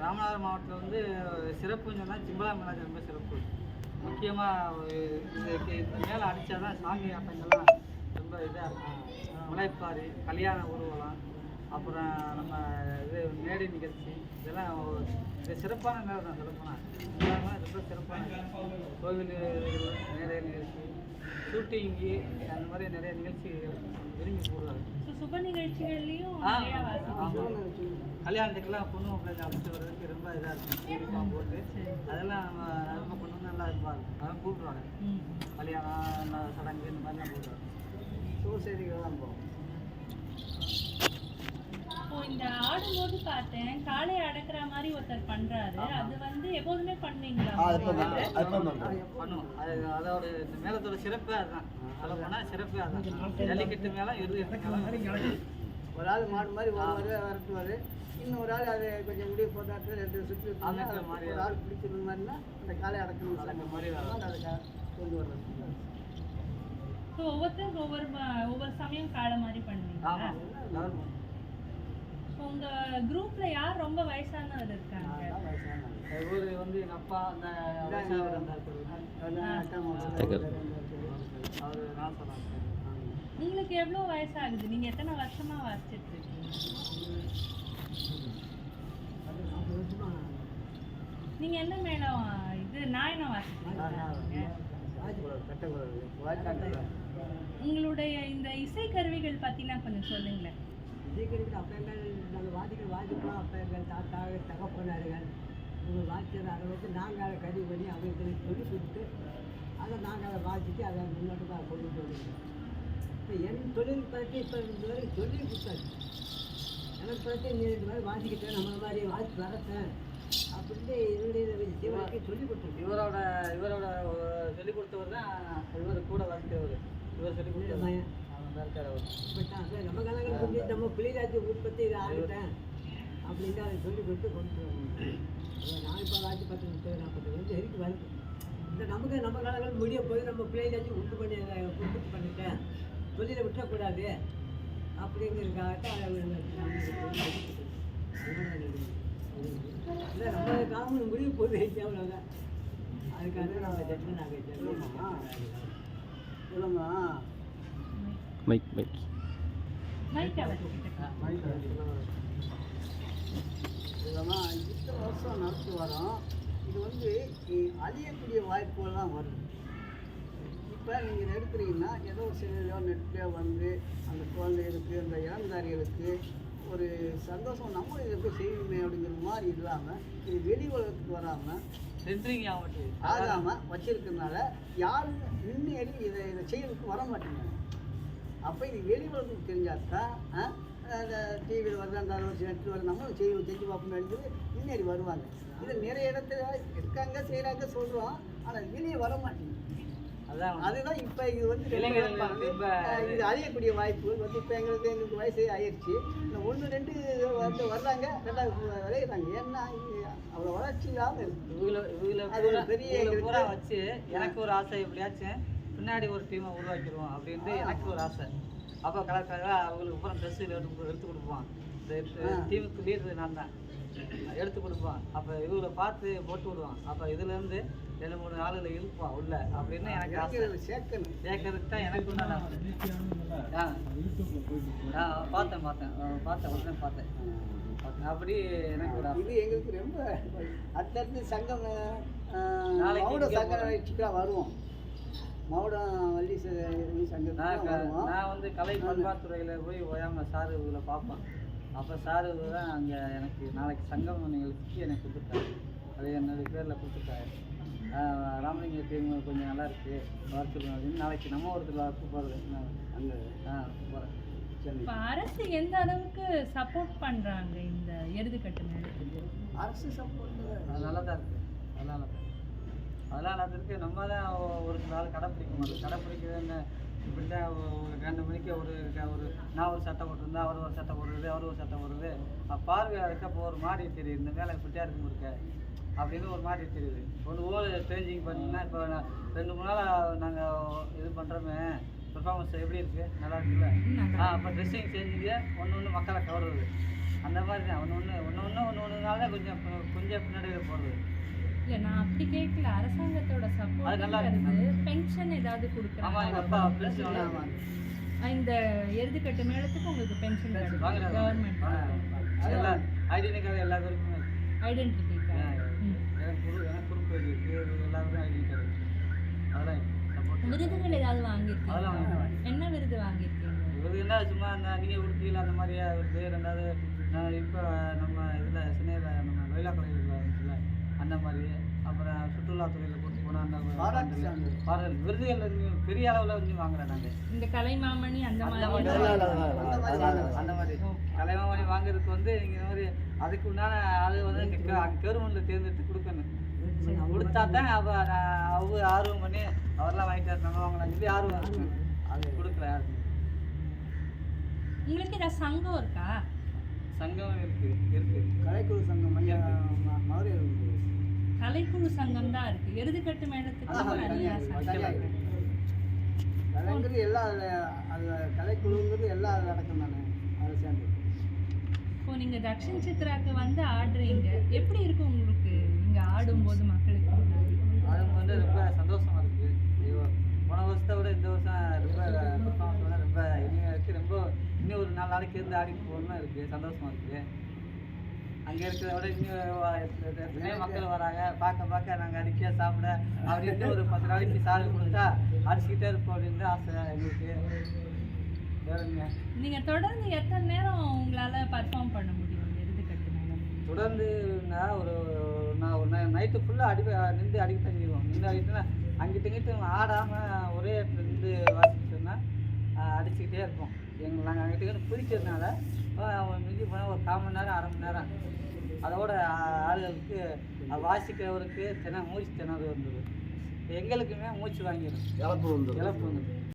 ராமநாதபுரம் மாவட்டத்தில் வந்து சிறப்புன்னு சொன்னால் சிம்பலா மேலாஜ் ரொம்ப சிறப்பு. முக்கியமாக இந்த மேலே அடித்தா தான் சாமி ஆட்டங்கள்லாம் ரொம்ப இதாக இருக்கும். முளைப்பாரி கல்யாண ஊர்வலம் அப்புறம் நம்ம இது மேடை நிகழ்ச்சி இதெல்லாம் இது சிறப்பான நேரம் தான் சிறப்பான ரொம்ப சிறப்பான கோவில் மேடை நிகழ்ச்சி ஷூட்டிங்கு அந்த மாதிரி நிறைய நிகழ்ச்சி விரும்பி போடுவாங்க ஸோ. கல்யாணத்துக்குலாம் பொண்ணு மாப்பிள்ளை அழைச்சிட்டு வர்றதுக்கு ரொம்ப இதாக இருக்கும். யூனிஃபார்ம் போட்டு. அதெல்லாம் நம்ம ரொம்ப வந்து நல்லா இருப்பாங்க. அதெல்லாம் கூப்பிடுவாங்க. கல்யாணம் சடங்கு இந்த மாதிரிலாம் கூப்பிடுவாங்க. சூழ்செய்திகள்லாம் போகும் இப்போ இந்த ஆடும்போது பார்த்தேன் காளை அடக்குற மாதிரி ஒருத்தர் பண்றாரு. அது வந்து எப்போதுமே பண்ணுவீங்களா? பண்ணுவோம். அது அதோட இந்த மேளத்தோட சிறப்பே அதுதான். சொல்ல சிறப்பே அதுதான். ஜல்லிக்கட்டு இறுதி மேளம் ஒரு ஆள் மாடு மாதிரி வருவார் வரட்டுவார். இன்னொரு ஆள் அது கொஞ்சம் முடிவு போட்டாட்டு ரெண்டு சுற்றி. ஒரு ஆள் பிடிச்சிருந்த மாதிரினா அந்த காலை அடக்கணும் அடக்குற மாதிரி வரும். அதுக்காக கொண்டு வர்றது. ஸோ ஒவ்வொருத்தரும் ஒவ்வொரு ஒவ்வொரு சமயம் காளை மாதிரி இப்போ உங்க குரூப்ல யார் ரொம்ப வயசானவர் இருக்காங்க. இவர் வந்து எங்கள் அப்பா அந்த வயசானவர் இருந்தார் அவர் உங்களுக்கு எவ்வளோ வயசாகுது? நீங்க எத்தனை வருஷமா வாசிச்சிட்டு இருக்கீங்க? நீங்க என்ன மேடம் இது நாயனம் வாசிக்கிறீங்க உங்களுடைய இந்த இசை கருவிகள் பத்தினா கொஞ்சம் சொல்லுங்களேன். சீக்கிரம் அப்போ எங்கள் நாங்கள் வாதிகள் வாதிப்போம் அப்போ எங்கள் தாத்தா தகப்பனார்கள் இவங்க வாய்ச்சதை அதை வச்சு நாங்கள் அதை கறி பண்ணி அவங்களுக்கு சொல்லி கொடுத்து அதை நாங்கள் அதை வாசித்து அதை முன்னோட்டுக்கு அதை கொண்டு போயிருக்கோம் இப்போ என் தொழில் பற்றி இப்போ இந்த வரைக்கும் சொல்லி கொடுத்தாரு எனக்கு பற்றி நீ இந்த மாதிரி வாசிக்கிட்டேன் நம்மள மாதிரி வாசி வரத்தேன் அப்படின்ட்டு என்னுடைய ஜீவனுக்கு சொல்லி கொடுத்துருக்கேன் இவரோட இவரோட சொல்லிக் கொடுத்தவர் தான் இவர் கூட வந்தவர் இவர் சொல்லிக் கொடுத்தவர். இருக்கார் அவர். நம்ம காலங்கள் சொல்லி நம்ம பிள்ளைராஜ் உற்பத்தி இதை ஆகிட்டேன் அப்படின்ட்டு அதை சொல்லி கொடுத்து கொண்டு இப்போ ராஜ் பத்து முப்பது நாற்பது வந்து வரைக்கும் வருது இந்த நமக்கு நம்ம காலங்கள் முடிய போய் நம்ம பிள்ளைராஜ் உண்டு பண்ணி அதை உற்பத்தி பண்ணிட்டேன் தொழிலை விட்டுறக்கூடாது அப்படிங்கிறதுக்காகத்தான். இல்லை நம்ம காலம் முடிய போகுது அவ்வளோதான் அதுக்காக நம்ம ஜட்மெண்ட் நாங்கள் ஜட்மெண்ட் சொல்லுமா மைக் மைக் இத்தனை வருஷம் நடத்தி வரோம் இது வந்து அழியக்கூடிய வாய்ப்புகள்லாம் வருது இப்போ நீங்கள் எடுக்கிறீங்கன்னா ஏதோ ஒரு சிலையோ நெட்லையோ வந்து அந்த குழந்தைகளுக்கு அந்த இளந்தாரிகளுக்கு ஒரு சந்தோஷம் நம்ம இதை போய் செய்யணுமே அப்படிங்கிற மாதிரி இல்லாமல் இது வெளி உலகத்துக்கு வராமல் சென்ட்ரிங் ஆகாமல் வச்சிருக்கறனால யாரும் முன்னேறி இதை இதை செய்யறதுக்கு வர மாட்டேங்கிறாங்க. அப்போ இது வெளி உலகத்துக்கு தெரிஞ்சாதான் அந்த டிவியில் வருது அந்த வருஷம் நெட்டு வருது நம்மளும் செய்வோம் செஞ்சு பார்ப்போம் நினைக்கிறது முன்னேறி வருவாங்க. இது நிறைய இடத்துல இருக்காங்க செய்கிறாங்க சொல்கிறோம் ஆனால் வெளியே வர மாட்டேங்குது. அதான் அதுதான் இப்போ இது வந்து இது அழியக்கூடிய வாய்ப்பு. வந்து இப்போ எங்களுக்கு எங்களுக்கு வயசு ஆயிடுச்சு இந்த ஒன்று ரெண்டு வந்து வர்றாங்க ரெண்டாவது விளையிறாங்க. ஏன்னா அவ்வளோ வளர்ச்சி இல்லாமல் இருக்குது ஒரு பெரிய வச்சு எனக்கு ஒரு ஆசை எப்படியாச்சும் பின்னாடி ஒரு டீமை உருவாக்கிடுவோம் அப்படின்ட்டு எனக்கு ஒரு ஆசை. அப்போ கலர் கலராக அவங்களுக்கு பூரா ட்ரெஸ் எடுத்து எடுத்து கொடுப்போம். இந்த டீமுக்கு லீடர் நான் தான். எடுத்து கொடுப்பான் அப்போ இவங்களை பார்த்து போட்டு விடுவான் அப்போ இதுலேருந்து ரெண்டு மூணு ஆளுகளை இழுப்பான் உள்ள அப்படின்னு எனக்கு ஆசை. சேர்க்கணும். கேட்கறதுக்கு தான் எனக்கு ஆசை. ஆ. ஆ பார்த்தேன் பார்த்தேன். பார்த்தேன். உடனே பார்த்தேன். பார்த்தேன். அப்படி எனக்கு இது எங்களுக்கு ரொம்ப அடுத்தடுத்து சங்கம் நாளைக்கு மவுட இங்க சங்க போறோம். நிகழ்ச்சிக்கெல்லாம் வருவோம். மவுடம் வள்ளி வருவோம் நான் வந்து கலை பண்பாட்டுறையில் போய் ஓயாம சாரு இதில் பார்ப்பேன். அப்போ சாரு தான் அங்கே எனக்கு நாளைக்கு சங்கம் நிகழ்ச்சிக்கு எனக்கு கொடுத்துருக்காரு அது என்னுடைய பேரில் கொடுத்துருக்காரு ராமலிங்க டீம் கொஞ்சம் நல்லா இருக்கு. வர சொல்லுங்க அப்படின்னு நாளைக்கு நம்ம ஒருத்தர் வர போகிறது அங்கே ஆ போகிறேன் இப்போ அரசு எந்த அளவுக்கு சப்போர்ட் பண்றாங்க இந்த எருதுக்கட்டு மேளத்துக்கு அரசு சப்போர்ட் அது நல்லா தான் இருக்குது அதனால தான் அதெல்லாம் இருக்கு நம்ம தான் ஒரு சில நாள் கடைப்பிடிக்க மாட்டோம் கடைப்பிடிக்கிறதுன்னு இப்படி தான் ஒரு ரெண்டு மணிக்கு ஒரு ஒரு நான் ஒரு சட்டை போட்டிருந்தா அவர் ஒரு சட்டை போடுறது அவர் ஒரு சட்டை போடுறது. பார்வையாளருக்கு அப்போ ஒரு மாடி தெரியுது இந்த வேலை இப்படியா இருக்கும் இருக்க அப்படின்னு ஒரு மாடி தெரியுது ஒரு ஓல் சேஞ்சிங் பண்ணிங்கன்னா இப்போ ரெண்டு மூணு நாளாக நாங்கள் இது பண்ணுறோமே பெர்ஃபார்மன்ஸ் எப்படி இருக்குது நல்லா இருக்குல்ல? ஆ அப்போ ட்ரெஸ்ஸிங் சேஞ்சிங்க ஒன்று ஒன்று மக்களை கவருது அந்த மாதிரி தான். ஒன்று ஒன்று ஒன்று ஒன்று ஒன்று ஒன்றுனால தான் கொஞ்சம் கொஞ்சம் பின்னாடி போகிறது இல்ல நான் அப்படி கேட்கல அரசாங்கத்தோட. சப்போர்ட் பென்ஷன் ஏதாவது கொடுக்குறாங்க இந்த எருதுக்கட்டு மேளத்துக்கு உங்களுக்கு பென்ஷன் கவர்மெண்ட். ஐடென்டிட்டி கார்டு விருதுகள் ஏதாவது வாங்கியிருக்கீங்க. என்ன விருது வாங்கியிருக்கீங்க? இவருக்கு என்ன சும்மா அந்த நீங்கள் கொடுத்தீங்களா அந்த மாதிரியா வருது ரெண்டாவது நான் இப்போ நம்ம இதில் சென்னையில் நம்ம இருந்துச்சுல அந்த மாதிரி. அப்புறம் சுற்றுலாத்துறையில் கூட்டு போனால் அந்த பாடல் விருதுகள் பெரிய அளவில் வந்து வாங்குறேன் நாங்கள் இந்த கலைமாமணி அந்த அந்த மாதிரி. அந்த மாதிரி. கலைமாமணி வாங்குறதுக்கு வந்து நீங்கள் இந்த மாதிரி அதுக்கு உண்டான ஆளு வந்து கவர்மெண்ட்டில் தேர்ந்தெடுத்து கொடுக்கணும். கொடுத்தா தான் அவ நான் அவங்க ஆர்வம் பண்ணி அவரெல்லாம் வாங்கிட்டு நம்ம வாங்கலாம் சொல்லி ஆர்வம் இருக்கு. அது கொடுக்கல. யாருக்கும் உங்களுக்கு ஏதாவது சங்கம் இருக்கா? சங்கம் இருக்கு இருக்கு. கலைக்குழு சங்கம் மதுரை கலைக்குழு சங்கம் தான் இருக்கு. எருதுக்கட்டு மேளத்துக்கு கலைங்கிறது எல்லா அது கலைக்குழுங்கிறது எல்லா நடக்கும் தானே அதை சேர்ந்து. இப்போ நீங்க தக்ஷின் சித்ராக்கு வந்து ஆடுறீங்க. எப்படி இருக்கு உங்களுக்கு? இங்க ஆடும்போது மக்களுக்கு? வந்து ரொம்ப சந்தோஷமா இருக்கு. ஐயோ போன வருஷத்தை விட இந்த வருஷம் ரொம்ப பர்ஃபார்மன்ஸ் ரொம்ப இனிமையாக இருக்கு. ரொம்ப இன்னும் ஒரு நாலு நாளைக்கு இருந்து ஆடிட்டு போகணும்னு இருக்கு. சந்தோஷமா இருக்கு. அங்கே இருக்கிறத விட எத்தனையோ மக்கள் வராங்க. பார்க்க பார்க்க நாங்கள் அடிக்க சாப்பிட அப்படி இருந்து ஒரு பத்து நாளைக்கு சாதனை கொடுத்தா அடிச்சுக்கிட்டே இருப்போம் அப்படின்னு ஆசை எங்களுக்கு. வேறுங்க. நீங்க தொடர்ந்து எத்தனை நேரம் உங்களால பர்ஃபார்ம் பண்ண முடியும்? தொடர்ந்து நான் ஒரு நான் நைட்டு ஃபுல்லாக அடி நின்று அடிக்க தங்கிடுவோம் நின்று அடிக்கிட்டுனா அங்கிட்ட இங்கிட்ட ஆடாமல் ஒரே இடத்துல நின்று வாசிச்சோன்னா அடிச்சுக்கிட்டே இருப்போம். எங்கள் நாங்கள் அங்கிட்ட இங்கிட்ட பிடிக்கிறதுனால மிஞ்சி போனால் ஒரு கால் மணி நேரம் அரை மணி நேரம். அதோட ஆளுகளுக்கு வாசிக்கிறவருக்கு தினம் மூச்சு திணறு வந்தது எங்களுக்குமே மூச்சு வாங்கிடும் இழப்பு வந்து இழப்பு வந்துடும்